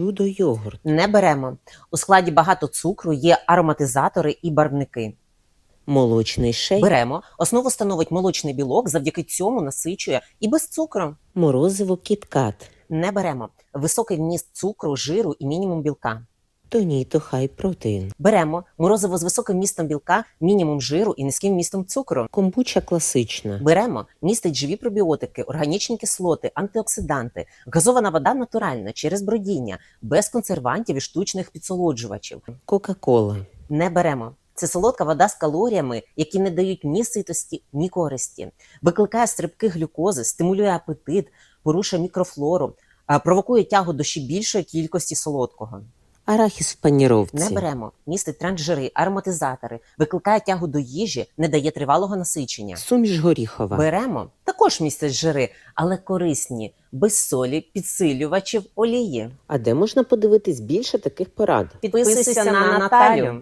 Чудо йогурт. Не беремо. У складі багато цукру, є ароматизатори і барвники. Молочний шейк. Беремо. Основу становить молочний білок, завдяки цьому насичує і без цукру. Морозиво кіткат. Не беремо. Високий вміст цукру, жиру і мінімум білка. Тоніто хай протеїн. Беремо морозиво з високим вмістом білка, мінімум жиру і низьким вмістом цукру. Комбуча класична. Беремо, містить живі пробіотики, органічні кислоти, антиоксиданти, газована вода натуральна через бродіння, без консервантів і штучних підсолоджувачів. Кока-кола. Не беремо. Це солодка вода з калоріями, які не дають ні ситості, ні користі. Викликає стрибки глюкози, стимулює апетит, порушує мікрофлору, провокує тягу до ще більшої кількості солодкого. Арахіс в паніровці. Не беремо. Містить трансжири, ароматизатори, викликає тягу до їжі, не дає тривалого насичення. Суміш горіхова. Беремо також містять жири, але корисні, без солі, підсилювачів, олії. А де можна подивитись більше таких порад? Підписуйся на Наталю.